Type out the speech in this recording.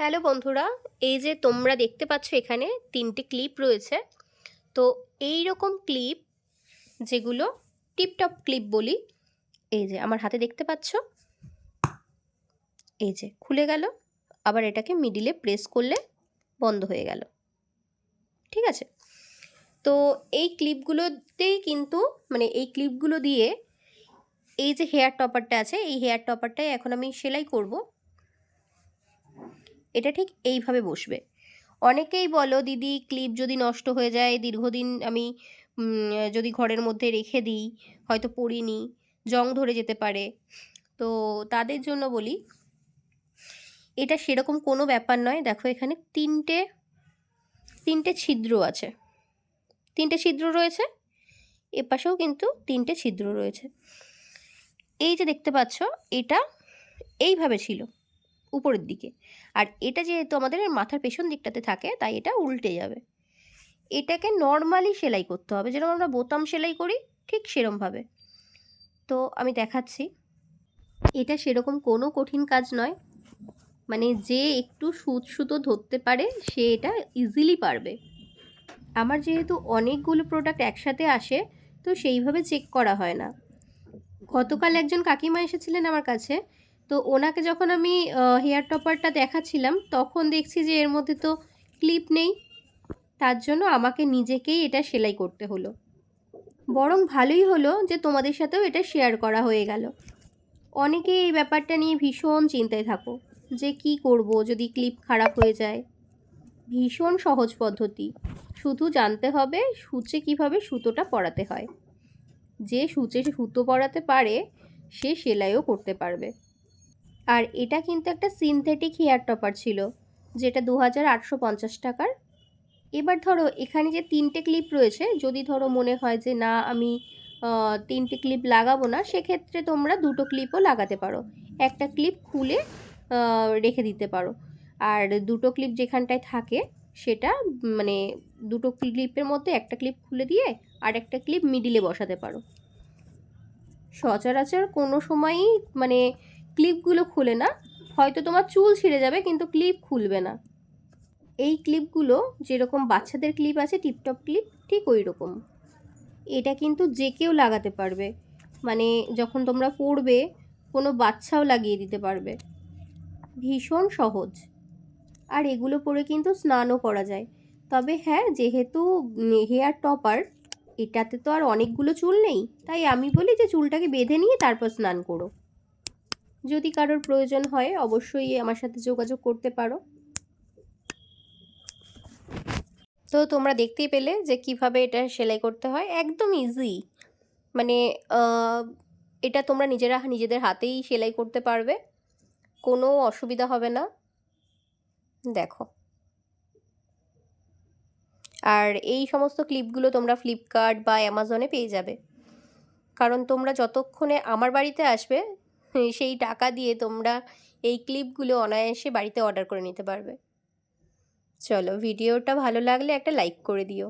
Hello বন্ধুরা, এই যে তোমরা দেখতে পাচ্ছ এখানে তিনটে ক্লিপ রয়েছে। তো এই রকম ক্লিপ যেগুলো টিপটপ ক্লিপ বলি, এই যে আমার হাতে দেখতে পাচ্ছ? এই যে খুলে গেল, আবার এটাকে মিডিলে প্রেস করলে বন্ধ হয়ে গেল। ঠিক আছে? তো এই ক্লিপগুলোতেই কিন্তু মানে এই ক্লিপগুলো দিয়ে এই যে হেয়ার টপারটা আছে, এই হেয়ার টপারটাই এখন আমি সেলাই করব। এটা ঠিক এইভাবে বসবে। অনেকেই বলো, দিদি, ক্লিপ যদি নষ্ট হয়ে যায়, দীর্ঘদিন আমি যদি ঘরের মধ্যে রেখে দিই, হয়তো পড়িনি, জং ধরে যেতে পারে। তো তাদের জন্য বলি, এটা সেরকম কোনো ব্যাপার নয়। দেখো এখানে তিনটে তিনটে ছিদ্র আছে। তিনটে ছিদ্র রয়েছে এপাশেও কিন্তু তিনটে ছিদ্র রয়েছে। এই যে দেখতে পাচ্ছ, এটা এইভাবে ছিল। উপরের দিকে। আর এটা যেহেতু আমাদের মাথার পেছন দিকটাতে থাকে, তাই এটা উল্টে যাবে। এটাকে নর্মালি সেলাই করতে হবে। যেরকম আমরা বোতাম সেলাই করি, ঠিক সেরমভাবে। তো আমি দেখাচ্ছি। এটা সেরকম কোনো কঠিন কাজ নয়। মানে যে একটু সুত সুতো ধরতে পারে, সে এটা ইজিলি পারবে। আমার যেহেতু অনেকগুলো প্রোডাক্ট একসাথে আসে, তো সেইভাবে চেক করা হয় না। গতকাল একজন কাকিমা এসেছিলেন আমার কাছে। তো ওনাকে যখন আমি হেয়ার টপারটা দেখাচ্ছিলাম, তখন দেখছি যে এর মধ্যে তো ক্লিপ নেই। তার জন্য আমাকে নিজেকেই এটা সেলাই করতে হলো। বরং ভালোই হলো যে তোমাদের সাথেও এটা শেয়ার করা হয়ে গেল। অনেকে এই ব্যাপারটা নিয়ে ভীষণ চিন্তায় থাকো যে কি করব যদি ক্লিপ খারাপ হয়ে যায়। ভীষণ সহজ পদ্ধতি। শুধু জানতে হবে, সূচে কীভাবে সুতোটা পরাতে হয়। যে সূচে সুতো পরাতে পারে, সে সেলাইও করতে পারবে। আর এটা কিন্তু একটা সিনথেটিক হেয়ার টপার ছিল, যেটা দু হাজার আটশো পঞ্চাশ টাকার। এবার ধরো, এখানে যে তিনটে ক্লিপ রয়েছে, যদি ধরো মনে হয় যে না, আমি তিনটে ক্লিপ লাগাবো না, সেক্ষেত্রে তোমরা দুটো ক্লিপও লাগাতে পারো। একটা ক্লিপ খুলে রেখে দিতে পারো। আর দুটো ক্লিপ যেখানটায় থাকে, সেটা মানে দুটো ক্লিপের মধ্যে একটা ক্লিপ খুলে দিয়ে, আর একটা ক্লিপ মিডিলে বসাতে পারো। সচরাচর কোনো সময়ই মানে ক্লিপগুলো খুলে না। হয়তো তোমার চুল ছিঁড়ে যাবে, কিন্তু ক্লিপ খুলবে না। এই ক্লিপগুলো যেরকম বাচ্চাদের ক্লিপ আছে টিপটপ ক্লিপ ঠিক ওই রকম এটা কিন্তু যে কেউ লাগাতে পারবে। মানে যখন তোমরা পড়বে, কোনো বাচ্চাও লাগিয়ে দিতে পারবে। ভীষণ সহজ। আর এগুলো পরে কিন্তু স্নানও করা যায়। তবে হ্যাঁ যেহেতু হেয়ার টপার, এটাতে তো আর অনেকগুলো চুল নেই। তাই আমি বলি যে চুলটাকে বেঁধে নিয়ে তারপর স্নান করো। যদি কারোর প্রয়োজন হয়, অবশ্যই আমার সাথে যোগাযোগ করতে পারো। তো তোমরা দেখতেই পেলে যে কীভাবে এটা সেলাই করতে হয়। একদম ইজি মানে এটা তোমরা নিজেরা, নিজেদের হাতেই সেলাই করতে পারবে। কোনো অসুবিধা হবে না। দেখো। আর এই সমস্ত ক্লিপগুলো তোমরা ফ্লিপকার্ট বা অ্যামাজনে পেয়ে যাবে। কারণ তোমরা যতক্ষণে আমার বাড়িতে আসবে সেই টাকা দিয়ে তোমরা এই ক্লিপগুলো অনায়াসে বাড়িতে অর্ডার করে নিতে পারবে। চলো, ভিডিওটা ভালো লাগলে একটা লাইক করে দিও।